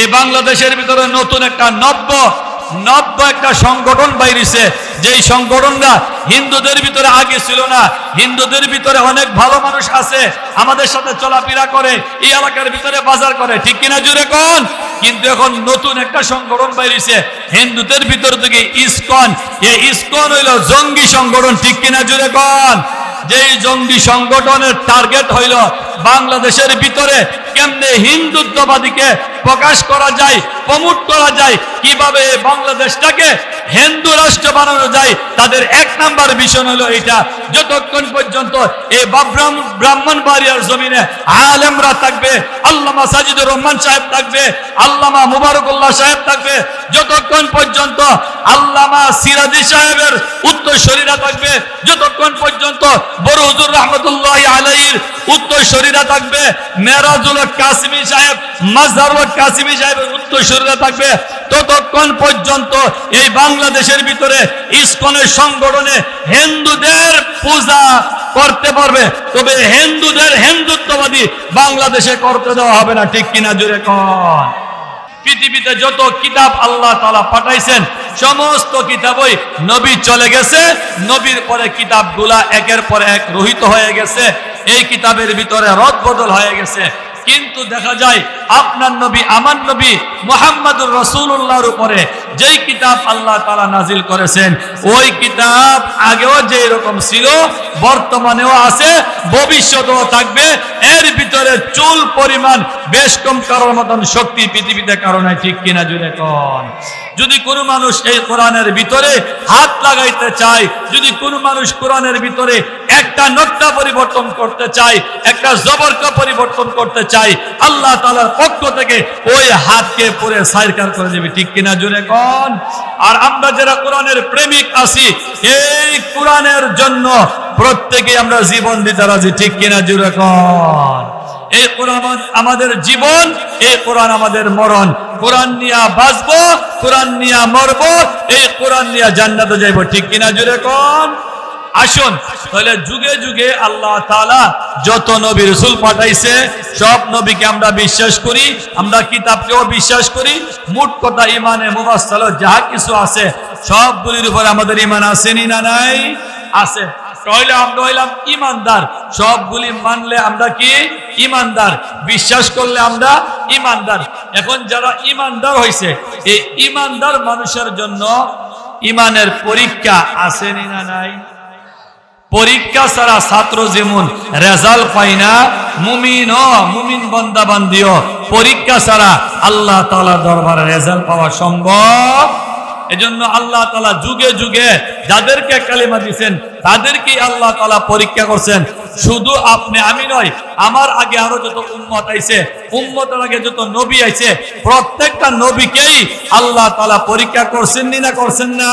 এই বাংলাদেশের ভিতরে নতুন একটা নব্য নব্য একটা সংগঠন বাইরেছে। যেই সংগঠনটা হিন্দুদের ভিতরে আগে ছিল না। হিন্দুদের ভিতরে অনেক ভালো মানুষ আছে, আমাদের সাথে চলাফেরা করে, এই এলাকার ভিতরে বাজার করে। ঠিক কিনা জুড়ে কোন? কিন্তু এখন নতুন একটা সংগঠন বাইরেছে। হিন্দুদের ভিতর থেকে ইসকন। এই ইসকন হইল জঙ্গি সংগঠন, ঠিক কিনা জুড়ে কোন? যেই জঙ্গি সংগঠনের টার্গেট হইল বাংলাদেশের ভিতরে কেমনে হিন্দুত্ববাদীকে প্রকাশ করা যায়, প্রমোট করা যায়, কীভাবে বাংলাদেশটাকে হিন্দু রাষ্ট্র বানানো যায়, তাদের এক নাম্বার বিষয় হলো এটা যতক্ষণ পর্যন্ত এই বাব্রাহ্ম ব্রাহ্মণ বাড়িয়ার জমিনে আলেমরা থাকবে, আল্লামা সাজিদুর রহমান সাহেব থাকবে, আল্লামা মুবারকুল্লাহ সাহেব থাকবে, যতক্ষণ পর্যন্ত আল্লামা সিরাজি সাহেবের উত্তরসরীরা থাকবে, যতক্ষণ পর্যন্ত বড় হুজুর রহমতুল্লাহ আলাইহির উত্তরসরীরা থাকবে, মেরাজুল কাসিমি সাহেব মাজহারুল কাসিমি সাহেবের উত্তরসরীরা থাকবে। ততক্ষণ পর্যন্ত এই বাংলাদেশের ভিতরে ইস্কনের সংগঠনে হিন্দুদের পূজা করতে পারবে। তবে হিন্দুদের হিন্দুত্ববাদী বাংলাদেশে করতে দেওয়া হবে না, ঠিক কিনা জুড়ে কন? পৃথিবীতে যত কিতাব আল্লাহ তালা পাঠাইছেন, সমস্ত কিতাবই নবী চলে গেছে, নবীর পরে কিতাবগুলা একের পর এক রহিত হয়ে গেছে। এই কিতাবের ভিতরে রদ বদল হয়ে গেছে। কিন্তু দেখা যায়, আপনার নবী, আমার নবী মোহাম্মদুর রসুল্লাহর উপরে যেই কিতাব আল্লাহ তালা নাজিল করেছেন, ওই কিতাব আগেও যে রকম ছিল, বর্তমানেও আছে, ভবিষ্যতেও থাকবে। এর ভিতরে চুল পরিমাণ বেশ কম, করার মতন শক্তি পৃথিবীতে কারণে ঠিক কিনা জুড়ে কন। যদি কোনো মানুষ এই কোরআনের ভিতরে হাত লাগাইতে চায়, যদি কোনো মানুষ কোরআনের ভিতরে একটা নকটা পরিবর্তন করতে চায়, একটা জবরকা পরিবর্তন করতে চায়, আল্লাহ তালার পক্ষ থেকে ওই হাতকে পরে সাইরকার করে দেবে। ঠিক কিনা জুড়ে কন? আর আমরা যারা কোরআনের প্রেমিক আছি, এই কোরআনের জন্য প্রত্যেকে আমরা জীবন দিতে রাজি। ঠিক কিনা জুড়ে কন? এই কোরআন আমাদের জীবন এই কোরআন আমাদের মরণ। কোরআন নিয়া বাঁচবো, কোরআন নিয়া মরব এই কোরআন নিয়া জান্নাতে যাইব। ঠিক কিনা জুড়ে কোন? আসুন, তাহলে যুগে যুগে আল্লাহ তাআলা যত নবী রসুল পাঠাইছে, সব নবীকে আমরা বিশ্বাস করি, আমরা কিতাবকেও বিশ্বাস করি। মোট কথা ইমানে মুবাস্সাল যাহা কিছু আছে, সবগুলির উপর আমাদের ইমান আসেনি না নাই? আছে। তাহলে আমরা হইলাম ইমানদার। সবগুলি মানলে আমরা কি? ইমানদার। বিশ্বাস করলে আমরা ইমানদার। এখন যারা ইমানদার হয়েছে এই ইমানদার মানুষের জন্য ইমানের পরীক্ষা আসেনি না নাই? পরীক্ষা ছাড়া ছাত্র যেমন রেজাল্ট পাই না। মুমিন, ও মুমিন বন্দা বান্দিও, পরীক্ষা ছাড়া আল্লাহ তালা দরবারে রেজাল্ট পাওয়া সম্ভব? এজন্য আল্লাহ তালা যুগে যুগে যাদেরকে কালিমা দিছেন, তাদেরকেই আল্লাহ তালা পরীক্ষা করছেন। শুধু আপনি, আমি নয়, আমার আগে আরও যত উম্মত আইছে, উম্মতের আগে যত নবী আইছে, প্রত্যেকটা নবীকেই আল্লাহ তালা পরীক্ষা করছেন নি না করছেন না?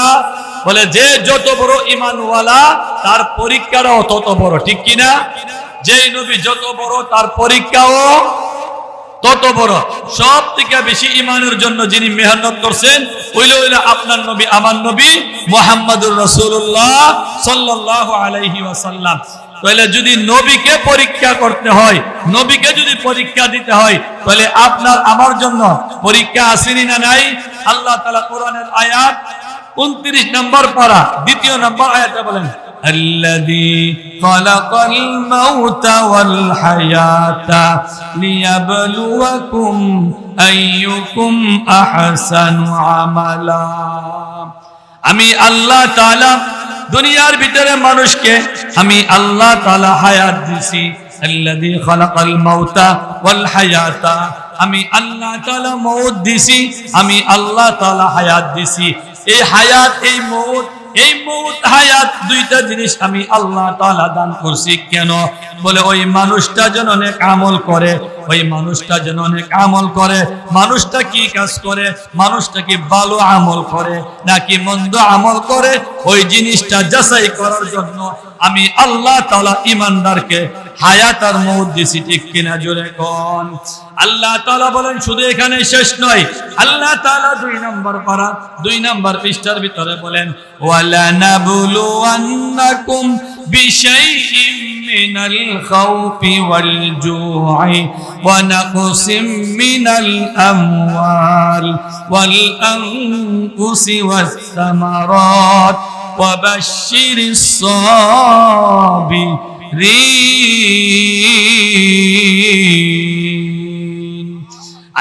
বলে, যে যত বড় ইমানওয়ালা তার পরীক্ষাটাও তত বড়, ঠিক কিনা? যেই নবী যত বড়, তার পরীক্ষাও তত বড়। সব থেকে বেশি ইমানের জন্য যিনি মেহনত করছেন ওইলে ওইলে আপনার নবী, আমার নবী মোহাম্মদুর রসুল্লাহ সাল্লাহ আলাইহি ওয়াসাল্লাম। তাহলে যদি নবীকে পরীক্ষা করতে হয়, নবীকে যদি পরীক্ষা দিতে হয়, তাহলে আপনার আমার জন্য পরীক্ষা আসেনি না নাই? আল্লাহ তালা কোরআনের আয়াত উনত্রিশ নম্বর পারা, দ্বিতীয় নম্বর আয়াতে বলেন الذي خلق الموت والحياة ليبلوكم أيكم أحسن عملا আমি আল্লাহ তাআলা দুনিয়ার ভিতরে মানুষকে আমি আল্লাহ তাআলা হায়াত দিছি আল্লাযী খালাকাল মাউতা ওয়াল হায়াতা আমি আল্লাহ তাআলা মউত দিছি আমি আল্লাহ তাআলা হায়াত দিছি এই হায়াত এই মউত এই মৌত হায়াত দুইটা জিনিস আমি আল্লাহ তাআলা দান করছি। কেন? বলে ওই মানুষটা যেন অনেক আমল করে ওই মানুষটা যেন অনেক আমল করে। মানুষটা কি কাজ করে? মানুষটা কি ভালো আমল করে, নাকি মন্দ আমল করে? ওই জিনিসটা যাচাই করার জন্য আমি আল্লাহ তালা ইমানদারকে হায়াত আর মৌত দিছি, ঠিক কিনা জোরে কোন? আল্লাহ তাআলা বলেন, শুধু এখানে শেষ নয়, আল্লাহ তালা দুই নম্বর পারা দুই নম্বর পৃষ্ঠার ভিতরে বলেন ওয়ালা না নাবলুওয়ান্নাকুম বিশাইইম من الخوف والجوع ونقص من الأموال والأنفس والثمرات وبشر الصابرين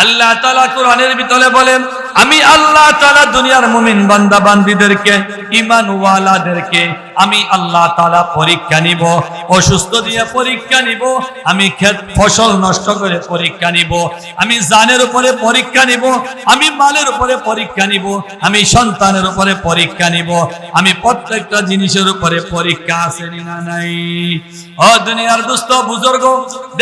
আল্লাহ তালা কোরআনের ভিতরে বলেন আমি আল্লাহ তালা দুনিয়ার মুমিন বান্দা বান্দিদেরকে ইমান ওয়ালাদেরকে আমি আল্লাহ তালা পরীক্ষা নিব, অসুস্থ দিয়ে পরীক্ষা নিব, আমি ক্ষেত, ফসল নষ্ট করে পরীক্ষা নিব, আমি জানের উপরে পরীক্ষা নিব, আমি মালের উপরে পরীক্ষা নিব, আমি সন্তানের উপরে পরীক্ষা নিব, আমি প্রত্যেকটা জিনিসের উপরে পরীক্ষা আছে না নাই? ও দুনিয়ার দুস্থ বুজুর্গ,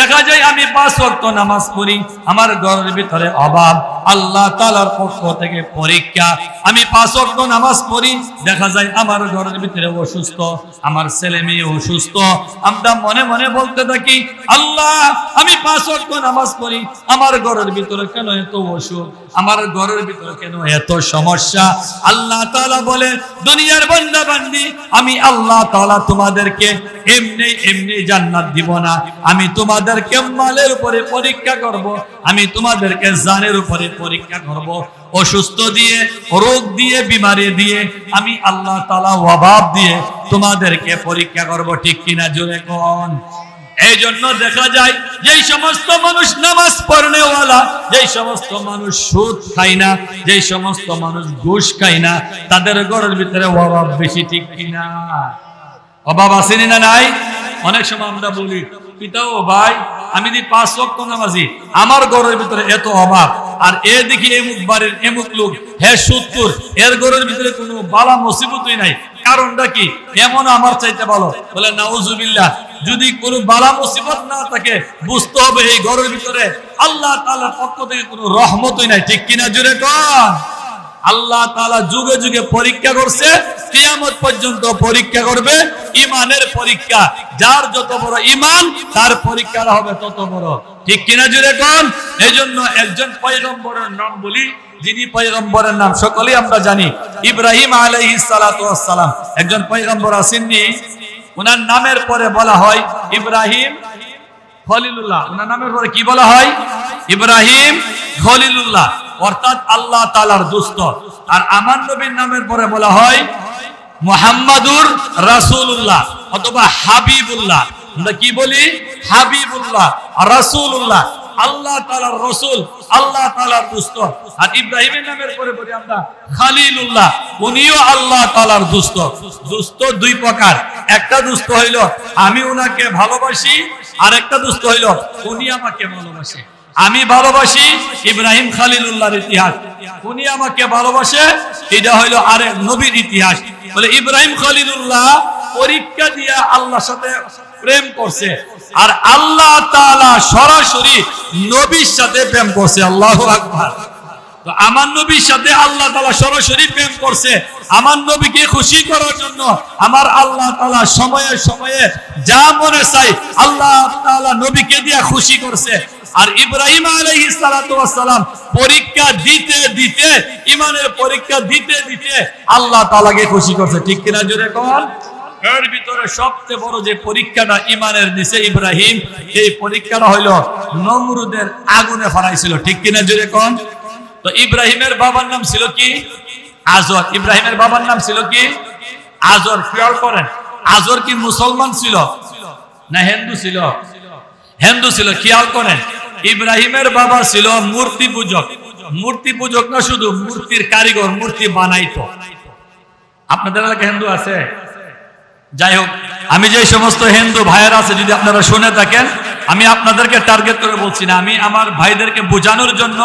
দেখা যায় আমি পাঁচ ওয়াক্ত নামাজ পড়ি, আমার ঘরের ভিতরে অভাব, আল্লাহ তালার পক্ষ থেকে পরীক্ষা, আমি পাঁচ ওয়াক্ত নামাজ পড়ি, দেখা যায় আমার ঘরের ভিতরে অসুস্থ আমার ছেলে মেয়ে অসুস্থ। আমরা মনে মনে বলতে থাকি, আল্লাহ, আমি পাঁচ অক্ষ নামাজ পড়ি, আমার ঘরের ভিতরে কেন এত অসুখ? আমার ঘরের ভিতরে কেন এত সমস্যা? আল্লাহ তালা বলে, দুনিয়ার বান্দা বান্দি আমি আল্লাহ তালা তোমাদেরকে এমনি এমনি জান্নাত দিব না। আমি তোমাদেরকে মালের উপরে পরীক্ষা করব, আমি তোমাদেরকে জানের উপরে পরীক্ষা করব। অসুস্থ দিয়ে, রোগ দিয়ে, বিমারি দিয়ে, আমি আল্লাহ তাআলা অভাব দিয়ে তোমাদেরকে পরীক্ষা করব, ঠিক কিনা জোরে কোন? এই জন্য দেখা যায়, যেই সমস্ত মানুষ নামাজ পড়নেওয়ালা, যেই সমস্ত মানুষ সুদ খায় না, যেই সমস্ত মানুষ ঘুষ খায় না, তাদের ঘরের ভিতরে অভাব বেশি, ঠিক কিনা? অভাব আসেনি না নাই? অনেক সময় আমরা বলি পিতা ও ভাই, আমি দি পাঁচ লক্ষ নামাজি, আমার ঘরের ভিতরে এত অভাব, আর এ দেখি এমুক বাড়ির এমুক লোক, হে সত্তর এর ঘরের ভিতরে কোনো বালা মুসিবতই নাই। কারণটা কি? এমন আমার চাইতে ভালো। বলে, নাউজুবিল্লাহ, যদি কোনো বালা মুসিবত না থাকে, বুঝতে হবে এই ঘরের ভিতরে আল্লাহ তাআলার পক্ষ থেকে কোনো রহমতই নাই। ঠিক কিনা জুড়ে কন? আল্লাহ তাআলা যুগে যুগে পরীক্ষা করছে, কিয়ামত পর্যন্ত পরীক্ষা করবে ইমানের পরীক্ষা। যার যত বড় ইমান তার পরীক্ষা হবে তত বড়। ঠিক কিনা জুড়ে কোন? এই জন্য একজন পয়গম্বরের নাম বলি, যিনি পয়গম্বরের নাম সকলেই আমরা জানি, ইব্রাহিম আলাইহিস সালাতু ওয়াস সালাম। একজন পয়গম্বর আসেননি ওনার নামের পরে বলা হয় ইব্রাহিম খলিলুল্লাহ। ওনার নামের পরে কি বলা হয়? ইব্রাহিম খলিলুল্লাহ। অর্থাৎ আল্লাহ তালার দুস্থ আর আমার নবীর নামের পরে বলা হয় মোহাম্মদুর রাসুল্লাহ অথবা হাবিবুল্লাহ। আমরা কি বলি? হাবিবুল্লাহ, রাসূলুল্লাহ। আল্লাহ তালার রসুল, আল্লাহ তালার দুস্থ আর ইব্রাহিমের নামের পরে বলি আমরা খালিলুল্লাহ, উনিও আল্লাহ তালার দুস্থ দুস্থ দুই প্রকার। একটা দুস্থ হইল, আমি উনাকে ভালোবাসি, আর একটা দুস্থ হইল, উনি আমাকে ভালোবাসে। আমি ভালোবাসি ইব্রাহিম খালিলুল্লাহর ইতিহাস। উনি আমাকে ভালোবাসে, এটা হইল আরেক নবীর ইতিহাস। বলে ইব্রাহিম খালিলুল্লাহ, পরীক্ষা দিয়া আল্লাহর সাথে প্রেম করছে। আর আল্লাহ তাআলা সরাসরি নবীর সাথে প্রেম করছে, আল্লাহু আকবার। আমার নবীর সাথে আল্লাহ তাআলা সরাসরি প্রেম করছে। আমার নবীকে খুশি করার জন্য আমার আল্লাহ তাআলা সময়ে সময়ে যা মনে চাই আল্লাহ তাআলা নবীকে দিয়া খুশি করছে। আর ইব্রাহিম আলাইহিস সালাতু পরীক্ষা দিতে দিতে ইমানের পরীক্ষা দিতে দিতে আল্লাহ তালাকে খুশি করছে। ঠিক কিনা জোরে কোন? এর ভিতরে সবচেয়ে বড় যে পরীক্ষাটা ইমানের নিচে ইব্রাহিম, এই পরীক্ষাটা হইল নমরুদের আগুনে ফরাইছিল ঠিক কিনা জোরে কোন? তো ইব্রাহিমের বাবার নাম ছিল কি? আজর। ইব্রাহিমের বাবার নাম ছিল কি? আজর। খেয়াল করেন, আজর কি মুসলমান ছিল না হিন্দু ছিল? হিন্দু ছিল, খেয়াল করেন। ইব্রাহিমের বাবা ছিল মূর্তি পূজক। মূর্তি পূজক না শুধু, মূর্তির কারিগর, মূর্তি বানাইতো। আপনাদের এলাকায় হিন্দু আছে? যাই হোক, আমি যে সমস্ত হিন্দু ভাইয়ের আছে, যদি আপনারা শুনে থাকেন, আমি আপনাদেরকে টার্গেট করে বলছি না। আমি আমার ভাইদেরকে বোঝানোর জন্য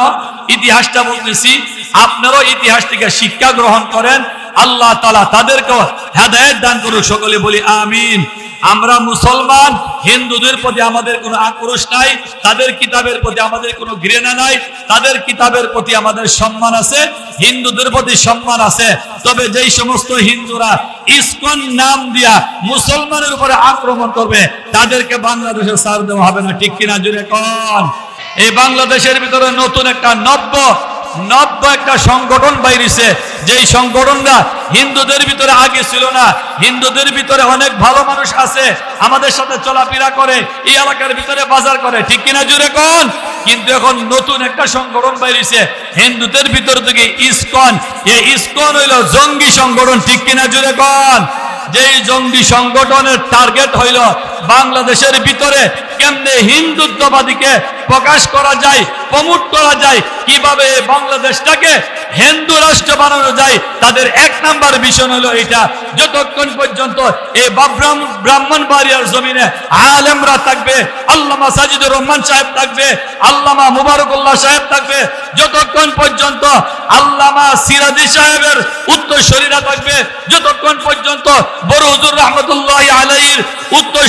ইতিহাসটা বলতেছি। আপনারাও ইতিহাস থেকে শিক্ষা গ্রহণ করেন। আল্লাহ তালা তাদেরকে হেদায়ত দান করুক। সকলে বলি আমিন। আমরা মুসলমান, হিন্দুদের প্রতি আমাদের কোনো আক্রোশ নাই, তাদের কিতাবের প্রতি আমাদের কোনো ঘৃণা নাই, তাদের কিতাবের প্রতি আমাদের সম্মান আছে, হিন্দুদের প্রতি সম্মান আছে। তবে যেই সমস্ত হিন্দুরা ইসকন নাম দিয়া মুসলমানের উপরে আক্রমণ করবে, তাদেরকে বাংলাদেশে সার দেওয়া হবে না, ঠিক কিনা জুড়ে কন? এই বাংলাদেশের ভিতরে নতুন একটা নব্য নব্য একটা সংগঠন বাইরেছে। যেই সংগঠনটা হিন্দুদের ভিতরে আগে ছিল না, হিন্দুদের ভিতরে অনেক ভালো মানুষ আছে, আমাদের সাথে চলাফেরা করে, এই এলাকার ভিতরে বাজার করে, ঠিক কিনা জুড়ে কোন? কিন্তু এখন নতুন একটা সংগঠন বাইরেছে, হিন্দুদের ভিতর থেকে ইস্কন। এই ইস্কন হইল জঙ্গি সংগঠন, ঠিক কিনা জুড়ে কোন? যেই জঙ্গি সংগঠনের টার্গেট হইল বাংলাদেশের ভিতরে কেমনে হিন্দুত্ববাদীকে প্রকাশ করা যায়, প্রমোট করা যায়, কীভাবে বাংলাদেশটাকে হিন্দু রাষ্ট্র বানানো যায়, তাদের এক নাম্বার বিষয় হলো এটা। যতক্ষণ পর্যন্ত এই ব্রাহ্মণ বাড়িয়ার জমিনে আলেমরা থাকবে, আল্লামা সাজিদুর রহমান সাহেব থাকবে, আল্লামা মুবারকুল্লাহ সাহেব থাকবে, যতক্ষণ পর্যন্ত আল্লামা সিরাজি সাহেবের উত্তরসরীরা থাকবে, যতক্ষণ পর্যন্ত বড় হুজুর রহমতুল্লাহ আলাইহির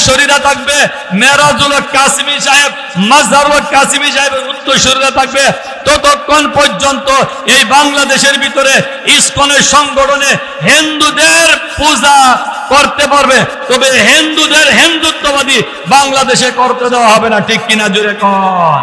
উত্তরসরীরা থাকবে, মেরাজুল কাসিমি সাহেব মাজহারুল কাসিমি সাহেবের উত্তরসরীরা থাকবে। ততক্ষণ পর্যন্ত এই বাংলাদেশের ভিতরে ইসকনের সংগঠনে হিন্দুদের পূজা করতে পারবে। তবে হিন্দুদের হিন্দুত্ববাদী বাংলাদেশে করতে দেওয়া হবে না, ঠিক কিনা জুড়ে কন।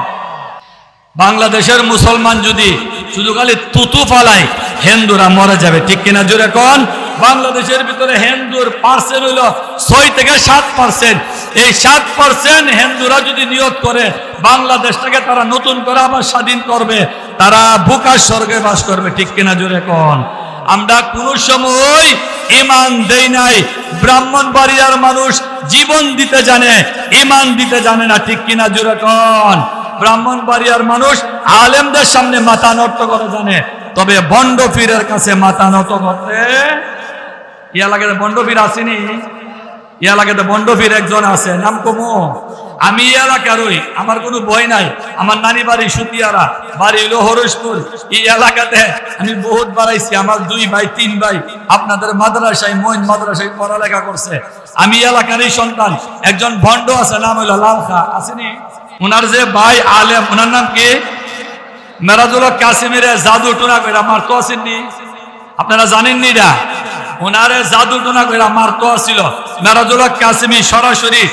বাংলাদেশের মুসলমান যদি শুধু খালি তুতু ফালায়, হিন্দুরা মরে যাবে, ঠিক কিনা জুড়ে কন। বাংলাদেশের ভিতরে হিন্দুর পার্সেন্ট হইল ছয় থেকে সাত পার্সেন্ট এই সাত পার্সেন্ট হিন্দুরা যদি নিয়োগ করে, বাংলাদেশটাকে তারা নতুন করে আবার স্বাধীন করবে, তারা বুকার স্বর্গে বাস করবে, ঠিক কিনা জোরে কন? আমরা কোন সময় ইমান দেই নাই, ব্রাহ্মণ বাড়িয়ার মানুষ জীবন দিতে জানে ইমান দিতে জানে না, ঠিক কিনা জোরে কন? ব্রাহ্মণ বাড়িয়ার মানুষ আলেমদের সামনে মাথা নত করে জানে, তবে বন্ড ফিরের কাছে মাথা নত করতে ইয়া লাগে বন্ড ফির আসেনি? ইয়া লাগে বন্ড ফির একজন আছে, নাম কমো। আমি এলাকারই আমার কোনো ভয় নাই। আমার নানি বাড়ি সুতিয়ারা, বাড়ি হলো হরসপুর এই এলাকাতে আমি বহুত বাড়াইছি, আমার দুই ভাই, তিন ভাই। আপনাদের মাদ্রাসায়, মইন মাদ্রাসায় পড়ালেখা করছে। আমি এলাকারই সন্তান। একজন ভণ্ড আছে, নাম হইল লাল খা আসেনি? ওনার যে ভাই আলেম ওনার নাম কি? মেরাজুল কাসিমের জাদু টুনা করে আমার তো আসেননি। আপনারা জানেননি এটা? ওনারে জাদু টুনা করে আমার তো ছিল মেরাজুল কাসিমি, সরাসরি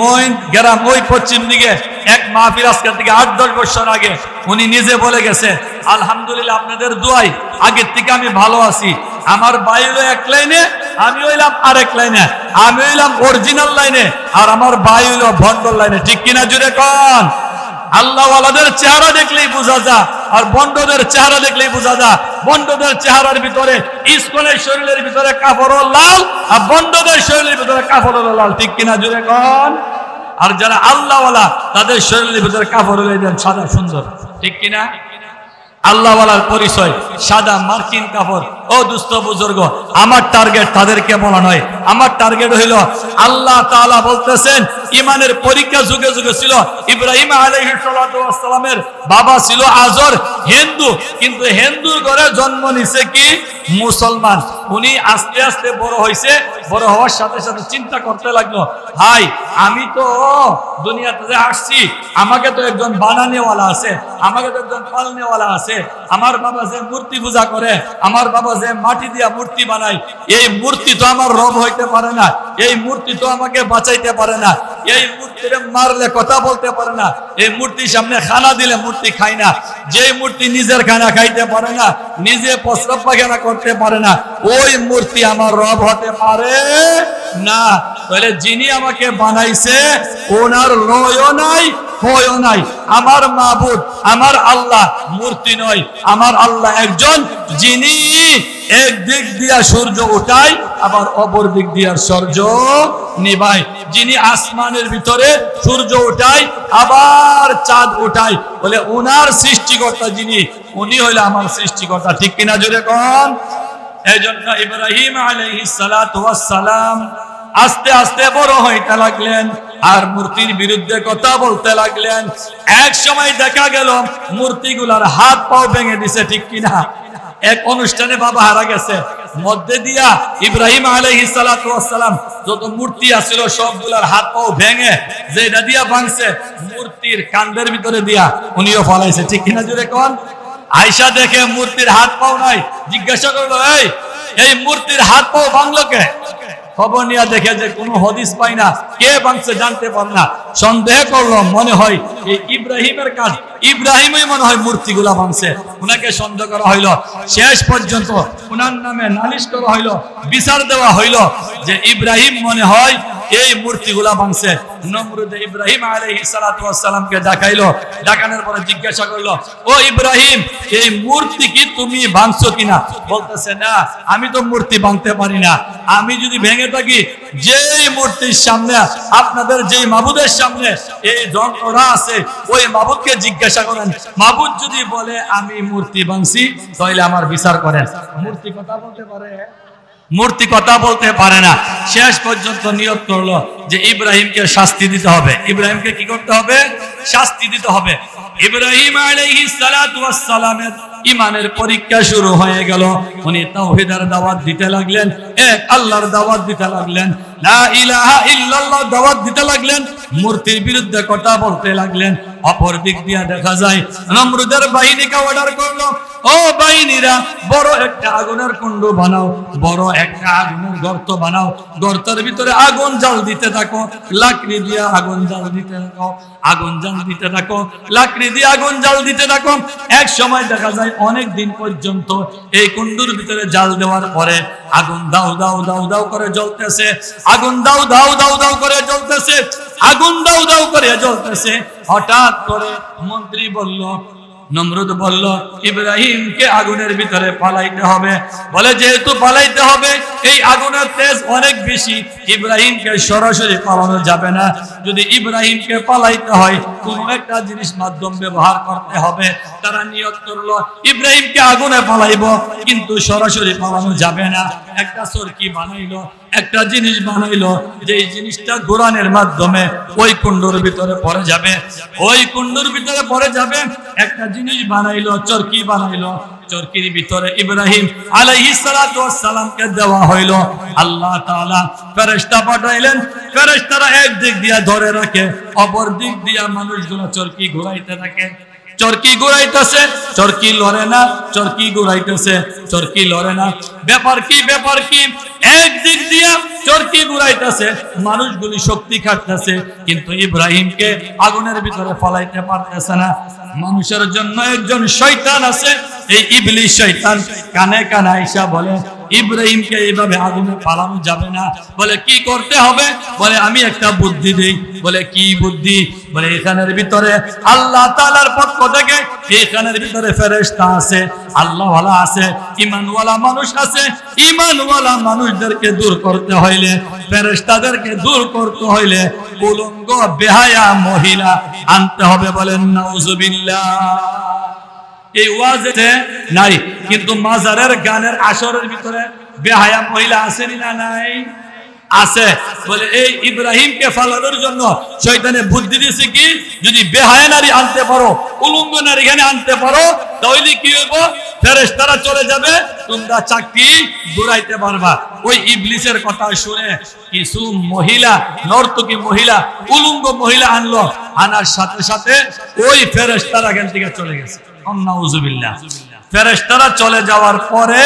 মইন গেরাম ওই পশ্চিম দিকে, এক মাহফিল আজকের থেকে আট, দশ বছর আগে উনি নিজে বলে গেছে, আলহামদুলিল্লাহ আপনাদের দোয়াই, আগের থেকে আমি ভালো আছি। আমার ভাই এক লাইনে, আমি হইলাম আরেক লাইনে, আমি হইলাম অরিজিনাল লাইনে, আর আমার ভাই হইল ভন্ডল লাইনে। ঠিক কিনা জুড়ে কন? আল্লাহওয়ালাদের চেহারা দেখলেই বোঝা যা আর বন্ডদের চেহারা দেখলেই বোঝা যা বন্ডদের চেহারার ভিতরে ইস্কনের শরীরের ভিতরে কাপড় লাল, আর বন্ডদের শরীরের ভিতরে কাপড় লাল। ঠিক কিনা জুড়ে কন? আর যারা আল্লাহওয়ালা, তাদের শরীরের ভিতরে কাপড় দেন সাদা সুন্দর। ঠিক কিনা? আল্লাহওয়ালার পরিচয়, সাদা মার্কিন কাপড়। ও দুস্থ বুজুর্গ, আমার টার্গেট তাদেরকে বলা নয়। আমার টার্গেট হইল, আল্লাহ তাআলা বলতেছেন ইমানের পরীক্ষা যুগে যুগে ছিল। ইব্রাহিম আলাইহিসসালামের বাবা ছিল আজর, হিন্দু। কিন্তু হিন্দুর ঘরে জন্ম নিছে কি? মুসলমান। উনি আস্তে আস্তে বড় হয়েছে বড় হওয়ার সাথে সাথে চিন্তা করতে লাগল হাই আমি তো দুনিয়াতে আসছি, আমাকে তো একজন বানানেওয়ালা আছে, আমাকে তো একজন পালনেওয়ালা আছে। আমার বাবা যে মূর্তি পূজা করে, আমার বাবা যে মাটি দিয়া মূর্তি বানায়, এই মূর্তি তো আমার রব হইতে পারে না, এই মূর্তি তো আমাকে বাঁচাইতে পারে না। এই মূর্তিরে মারলে কথা বলতে পারে না। এই মূর্তির সামনে খানা দিলে মূর্তি খায় না। যে মূর্তি নিজের খানা খাইতে পারে না, নিজে প্রস্রাব পায়খানা করতে পারে না, ওই মূর্তি আমার রব হতে পারে না। তাহলে যিনি আমাকে বানাইছে, ওনার লয়ও নাই হয়ও নাই। আমার মাহবুদ আমার আল্লাহ মূর্তি নয়। আমার আল্লাহ একজন যিনি এক দিক দিয়া সূর্য উঠায়, আবার অপর দিক দিয়া সূর্য নিবায়। যিনি আসমানের ভিতরে সূর্য উঠায়, আবার চাঁদ উঠায়। বলে ওনার সৃষ্টিকর্তা যিনি, উনি হইলে আমার সৃষ্টিকর্তা। ঠিক কিনা জুড়ে কন? এই জন্য ইব্রাহিম আলাইহিস সালাম আস্তে আস্তে বড় হইতে লাগলেন। আর মূর্তির বিরুদ্ধে কথা বলতে লাগলেন। এক সময় দেখা গেল, মূর্তিগুলার হাত পাও ভেঙে দিছে, ঠিক কিনা? এক অনুষ্ঠানে বাবা হারা গেছে। মধ্যে দিয়া ইব্রাহিম আলহি সালাম যত মূর্তি আছিল, সবগুলার হাত পাও ভেঙে যেটা দিয়া ভাঙছে, মূর্তির কান্দের ভিতরে দিয়া উনিও ফলাইছে, ঠিক কিনা জুড়ে কন? আয়সা দেখে মূর্তির হাত পাও নাই, জিজ্ঞাসা করল, এই এই মূর্তির হাত পাও ভাঙলো কে? খবর নিয়ে দেখে যে কোনো হদিস পাই না। কে বাংছে জানতে পার না। সন্দেহ করল, মনে হয় এই ইব্রাহিমের কাজ ইব্রাহিমই মনে হয় মূর্তিগুলা ভাঙছে। ওনাকে সন্দেহ করা হইল। শেষ পর্যন্ত ওনার নামে নালিশ করা হইল, বিচার দেওয়া হইল যে ইব্রাহিম মনে হয় এই মূর্তিগুলা ভাঙছে। নমরুদ ইব্রাহিম আলাইহিস সালাতু ওয়াস সালামকে ডাকাইলো। ডাকানোর পরে জিজ্ঞাসা করল, ও ইব্রাহিম, এই মূর্তি কি তুমি ভাঙছো কিনা? বলতেছে, না, আমি তো মূর্তি ভাঙতে পারি না। আমি যদি ভেঙে থাকি, যেই মূর্তির সামনে, আপনাদের যেই মাবুদের সামনে এই যন্ত্রটা আছে, ওই মাবুদকে জিজ্ঞাসা করেন মাবুদ যদি বলে আমি মূর্তি ভাঙছি তাহলে আমার বিচার করেন। মূর্তি কথা বলতে পারে। মূর্তি কথা বলতে পারে না। শেষ পর্যন্ত নিয়োগ করল যে ইব্রাহিমকে শাস্তি দিতে হবে। ইব্রাহিমকে কি করতে হবে? শাস্তি দিতে হবে। ইব্রাহিম সালামের ইমানের পরীক্ষা শুরু হয়ে গেল। উনি তাওহীদের দাওয়াত দিতে লাগলেন। এক আল্লাহর দাওয়াত দিতে লাগলেন। দিতে লাগলেন, মূর্তির বিরুদ্ধে কথা বলতে লাগলেন। দিয়ে দেখা যায় বাহিনীকে অর্ডার ও বাহিনীরা, বড় একটা আগুনের কুণ্ড বানাও, বড় একটা আগুনের গর্ত বানাও, গর্তের ভিতরে আগুন জাল দিতে থাকো, লাকড়ি দিয়ে আগুন জাল দিতে থাকো, আগুন জাল দিতে থাকো, লাকড়ি দিয়ে আগুন জাল দিতে থাকো। এক সময় দেখা যায়, অনেক দিন পর্যন্ত এই কুণ্ডুর ভিতরে জাল দেওয়ার পরে আগুন দাও দাও দাও দাও করে জ্বলতেছে। আগুন দাও দাও দাও দাও করে জ্বলতেছে। আগুন দাও দাও করে জ্বলতেছে। হঠাৎ করে মন্ত্রী বলল নমরুদ বলল, ইব্রাহিমকে আগুনের ভিতরে পালাইতে হবে। বলে, যেহেতু পালাইতে হবে, এই আগুনের তেজ অনেক বেশি। ইব্রাহিমকে সরাসরি পালানো যাবে না। যদি ইব্রাহিমকে পালাইতে হয়, কোনো একটা জিনিস মাধ্যম ব্যবহার করতে হবে। তারা নিয়ত করল, ইব্রাহিমকে আগুনে পালাইব কিন্তু সরাসরি পালানো যাবে না। একটা সরকি বানাইলো একটা জিনিস বানাইলো, যে জিনিসটা গোরানের মাধ্যমে ওই কুণ্ডুর ভিতরে পড়ে যাবে। ওই কুণ্ডুর ভিতরে পড়ে যাবে, একটা জিনিস বানাইলো, চরকি বানাইলো। চরকির ভিতরে ইব্রাহিম আলাইহিস সালামকে দেওয়া হইল। আল্লাহ তাআলা ফেরেশতা পাঠাইলেন। ফেরেশতারা এক দিক দিয়া ধরে রাখে, অপর দিক দিয়া মানুষগুলো চরকি ঘুরাইতে থাকে। চরকি ঘুরাইতেছে, চরকি লড়ে না, চরকি ঘুরাইতেছে, চরকি লড়ে না। ব্যাপার কি ব্যাপার কি? একদিক দিয়া চরকি ঘুরাইতেছে, মানুষগুলি শক্তি খাটতেছে, কিন্তু ইব্রাহিমকে আগুনের ভিতরে ফলাইতে পারতেছে না। মানুষের জন্য একজন শয়তান আছে, এই ইবলিশ শয়তান কানে কানে আইসা বলে ইব্রাহিমকে এইভাবে আগুনে পালানো যাবে না। বলে, কি করতে হবে? বলে, আমি একটা বুদ্ধি দেই। বলে, কি বুদ্ধি? বলে, এখানের ভিতরে আল্লাহ তাআলার পক্ষ থেকে এখানের ভিতরে ফেরেশতা আছে, আল্লাহওয়ালা আছে ইমানওয়ালা মানুষ আছে। ইমানওয়ালা মানুষদেরকে দূর করতে হইলে, ফেরেশতাদেরকে দূর করতে হইলে উলঙ্গ বেহায়া মহিলা আনতে হবে। বলেন, নাউজুবিল্লাহ। এই ওয়াজে নাই কিন্তু মাজারের গানের আসরের ভিতরে বেহায়া মহিলা আসেনি না নাই? আছে। বলে এই ইব্রাহিমকে ফালানোর জন্য বুদ্ধি দিয়েছে কি? যদি নারী আনতে পারো নারী এখানে আনতে পারো, তাহলে কি হইব? ফেরেশতারা চলে যাবে, তোমরা চাকরি দৌড়াইতে পারবা। ওই ইবলিসের কথা শুনে কিছু মহিলা, নর্তকী মহিলা, উলঙ্গ মহিলা আনলো। আনার সাথে সাথে ওই ফেরেশতারা এখান থেকে চলে গেছে। ফেরেশতারা চলে যাওয়ার পরে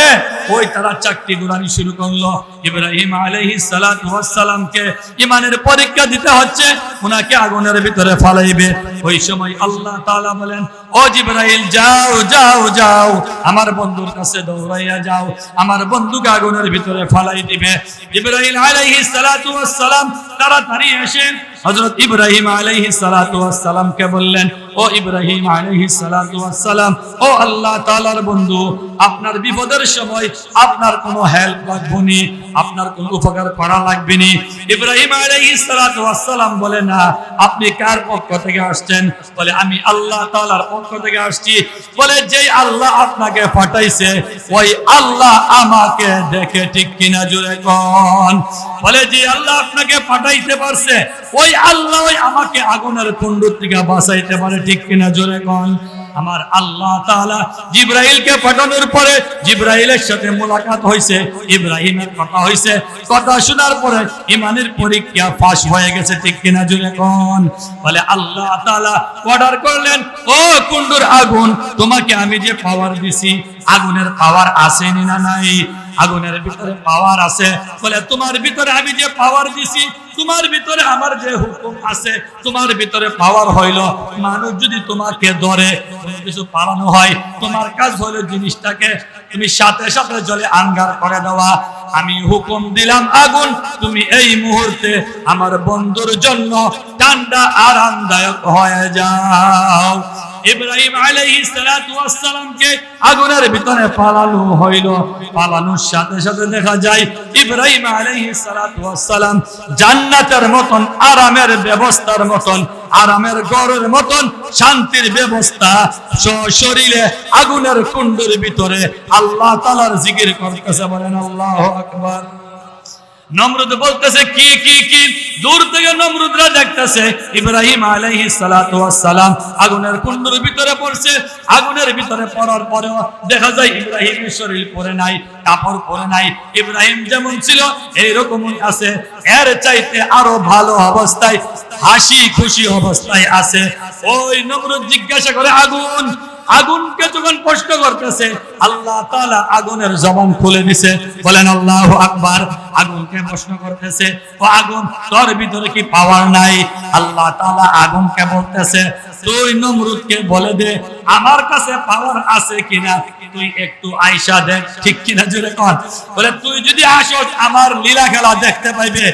ওই তারা চাকরি গুড়ানি শুরু করল। ইব্রাহিম আলাইহিস সালাতু সালামকে ইমানের পরীক্ষা দিতে হচ্ছে, উনাকে আগুনের ভিতরে ফালাইবে। ওই সময় আল্লাহ তাআলা বলেন, ও জিবরাইল, যাও যাও যাও, আমার বন্ধুর কাছে দৌড়াইয়া যাও, আমার বন্ধুকে আগুনের ভিতরে ফালাই দিবে। ইব্রাহিম আলাইহিস সালাতু ওয়াস সালাম তাড়াতাড়ি এসে হযরত ইব্রাহিম আলাইহিস সালাতু ওয়াস সালামকে বললেন, ও ইব্রাহিম আলাইহিস সালাতু ওয়াস সালাম ও আল্লাহ তাআলার বন্ধু, আপনার বিপদের সময় আপনার কোনো হেল্প লাগবে নি, আপনার কোনো উপকার করা লাগবে নি। ইব্রাহিম আলাইহিস সালাতু ওয়াস সালাম বলে, না, আপনি কার পক্ষ থেকে আসছেন? বলে, আমি আল্লাহ তাআলার পক্ষ থেকে আসছি। বলে, যেই আল্লাহ আপনাকে পাঠাইছে, ওই আল্লাহ আমাকে দেখে ঠিক কিনা জুড়ে কোন। বলে, যে আল্লাহ আপনাকে পাঠাইতে পারছে, ওই আল্লাহ আমাকে আগুনের কুণ্ড থেকে বাঁচাইতে পারে, ঠিক কিনা জোরে কোন? আমার আল্লাহ তাআলা জিব্রাইলকে পাঠানোর পরে জিব্রাইলের সাথে মোলাকাত হয়েছে ইব্রাহিমের কথা হয়েছে কথা শোনার পরে ইমানের পরীক্ষা পাস হয়ে গেছে, ঠিক কিনা জুড়ে কোন? বলে, আল্লাহ তাআলা অর্ডার করলেন, ও কুণ্ডুর আগুন, তোমাকে আমি যে পাওয়ার দিছি, আগুনের পাওয়ার আসেনি না নাই? আগুনের ভিতরে পাওয়ার আছে। বলে, তোমার ভিতরে আমি যে পাওয়ার দিছি, তোমার ভিতরে আমার যে হুকুম আছে, তোমার ভিতরে পাওয়ার হইল। মানুষ যদি তোমাকে ধরে কিছু পালানো হয়, তোমার কাজ হলো জিনিসটাকে তুমি সাথে সাথে জলে আঙ্গার করে দেওয়া। আমি হুকুম দিলাম, আগুন, তুমি এই মুহূর্তে আমার বন্ধুর জন্য ঠান্ডা, আরামদায়ক হয়ে যাও। ইব্রাহিম সালাতু আগুনের ভিতরে পালানো হইল। পালানোর সাথে সাথে দেখা যায়, ইব্রাহিম সালাতু জান্নাতের মতন, আরামের ব্যবস্থার মতন, আরামের গড়ের মতন শান্তির ব্যবস্থা শরীরে আগুনের কুণ্ডের ভিতরে আল্লাহ তাআলার জিকির করতেছে, বলেন আল্লাহু আকবার। নমরুদ বলতেছে, কি কি কি? দূর থেকে নমরুদরা দেখতেছে, ইব্রাহিম ওয়াস সালাম আগুনের কুণ্ডের ভিতরে পড়ছে। আগুনের ভিতরে পড়ার পরেও দেখা যায়, ইব্রাহিমের শরীর পরে নাই, কাপড় পরে নাই। ইব্রাহিম যেমন ছিল এই রকমই আছে। এর চাইতে আরও ভালো অবস্থায়, হাসি খুশি অবস্থায় আছে। ওই নমরুদ জিজ্ঞাসা করে, আগুন আগুনকে যখন প্রশ্ন করতেছে, আল্লাহ তালা আগুনের জবান খুলে দিছে। বলেন, আল্লাহ আকবার। আগুনকে প্রশ্ন করতেছে, ও আগুন, তোর ভিতরে কি পাওয়ার নাই? আল্লাহ তাআলা আগুনকে বলতেছে তুই নমরুদকে বলে দে, আমার কাছে পাওয়ার আছে কিনা? তুই একটু আয়সা দেখ, ঠিক কিনা জুড়ে কর বলে, তুই যদি আসস, আমার লীলা খেলা দেখতে পাইবে।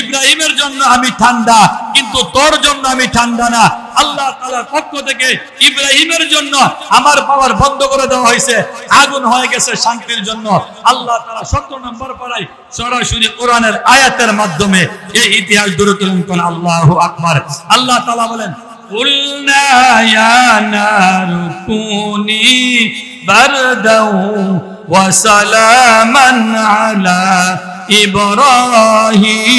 ইব্রাহিমের জন্য আমি ঠান্ডা, কিন্তু তোর জন্য আমি ঠান্ডা না। আল্লাহ তাআলার পক্ষ থেকে ইব্রাহিমের জন্য আমার পাওয়ার বন্ধ করে দেওয়া হয়েছে। আগুন হয়ে গেছে শান্তির জন্য। আল্লাহ তালা 17 নম্বর পড়াই সরাসরি কোরআনের আয়াতের মাধ্যমে এই ইতিহাস দূরে তুলেন কোন আল্লাহু আকবার। আল্লাহ তালা বলেন قلنا يا نار كوني بردا وسلاما على إبراهيم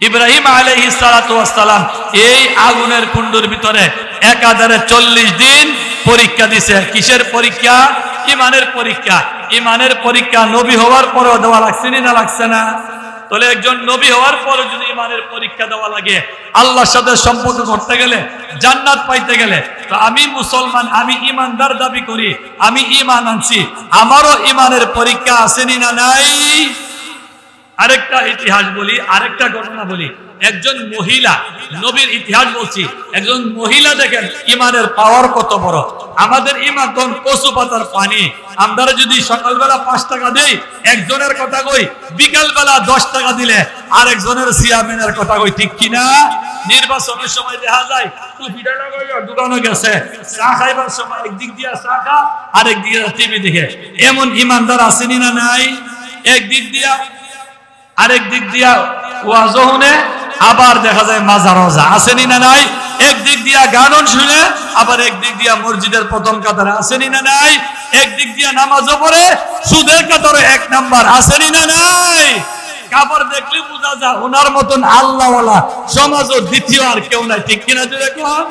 ইব্রাহিম আলাইহিস সালাতু ওয়াস সালাম এই আগুনের কুণ্ডুর ভিতরে একাধারে চল্লিশ দিন পরীক্ষা দিছে কিসের পরীক্ষা ইমানের পরীক্ষা ইমানের পরীক্ষা নবী হওয়ার পরেও দেওয়া লাগছে নি না লাগছে না তাহলে একজন নবী হওয়ার পরে যদি ইমানের পরীক্ষা দেওয়া লাগে, আল্লাহর সাথে সম্পর্ক করতে গেলে, জান্নাত পাইতে গেলে, তো আমি মুসলমান, আমি ইমানদার দাবি করি, আমি ইমান আনছি, আমারও ইমানের পরীক্ষা আসেনি না নাই? আরেকটা ইতিহাস বলি, আরেকটা ঘটনা বলি। একজন মহিলা, নবীর ইতিহাস বলছি, একজন মহিলা দেখেন, ইমানের পাওয়ার কত বড়। আমাদের ইমান তখন কচু পাতার পানি। আমরা যদি সকালবেলা পাঁচ টাকা দেই, একজনের কথা কই, বিকালবেলা দশ টাকা দিলে আরেকজনের সিয়ামিনের কথা কই, ঠিক কিনা? নির্বাচনের সময় দেখা যায় দোকানে গেছে। চা খাইবার সময় একদিক দিয়া চা খা আরেক দিকে টিভি দেখে। এমন ইমানদার আসেনি না নাই? একদিক দিয়া আরেক দিক দিয়া ওয়াজও শুনে আবার দেখা যায় মাজার রোজা। আসেনি না নাই? এক দিক দিয়া গানন শুনে, আবার এক দিক দিয়া মসজিদের প্রথম কাতারে। আসেনি না নাই? এক দিক দিয়া নামাজও পড়ে, সুদের কাতারে এক নাম্বার। আসেনি না নাই? কাপড় দেখলে বোঝা যায় ওনার মতন আল্লাহওয়ালা সমাজও দ্বিতীয় আর কেউ নাই। ঠিক কিনা কোন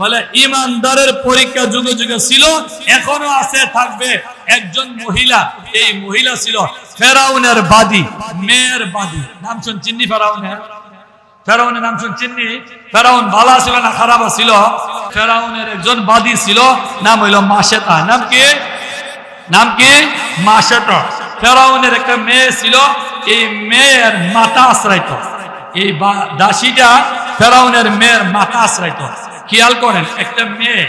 বলে, ইমানদারের পরীক্ষা যুগে যুগে ছিল, এখনও আছে, থাকবে। একজন মহিলা, এই মহিলা ছিল ফেরাউনের বাদী, মেয়ের বাদী। নাম শুন চিন্নি ফেরাউনের। ফেরাউনের নাম শুন চিন্নি ফেরাউন ভালো ছিল না, খারাপ ছিল? ফেরাউনের একজন বাদী ছিল, নাম হইল মাসেতা নাম কি? নাম কি? মাসেতা ফেরাউনের একটা মেয়ে ছিল, এই মেয়ের মাথা আশ্রাইত। এই দাসীটা ফেরাউনের মেয়ের মাথা আশ্রাইত। খেয়াল করেন, একটা মেয়ে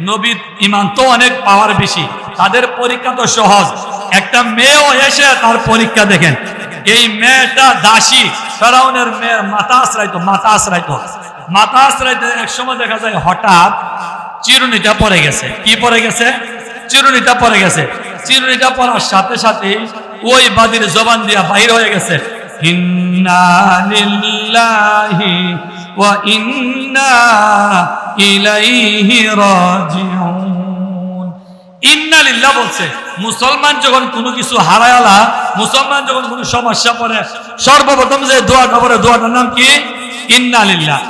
নবীর ইমান তো অনেক পাওয়ার বেশি। তাদের পরীক্ষা তো সহজ। একটা মেয়েও এসে তার পরীক্ষা দেখেন। এই মেয়েটা দাসী। ফেরাউনের মেয়ের মাথা আশ্রাইতো মাথা আশ্রাইতো মাথা আশ্রাইতে এক সময় দেখা যায় হঠাৎ চিরুনিটা পড়ে গেছে। কি পড়ে গেছে? চিরুনিটা পড়ে গেছে। চিরুনিটা পড়ার সাথে সাথে ওই বাদির জবান দিয়া বাহির হয়ে গেছে। ইন্না ওয়া ইন্না ইলাইহি ইন্না লিল্লাহ বলছে, মুসলমান যখন কোনো কিছু হারায়ালা, মুসলমান যখন কোনো সমস্যা পড়ে, সর্বপ্রথম যে দোয়া পড়ে দোয়াটার নাম কি? ইন্না লিল্লাহ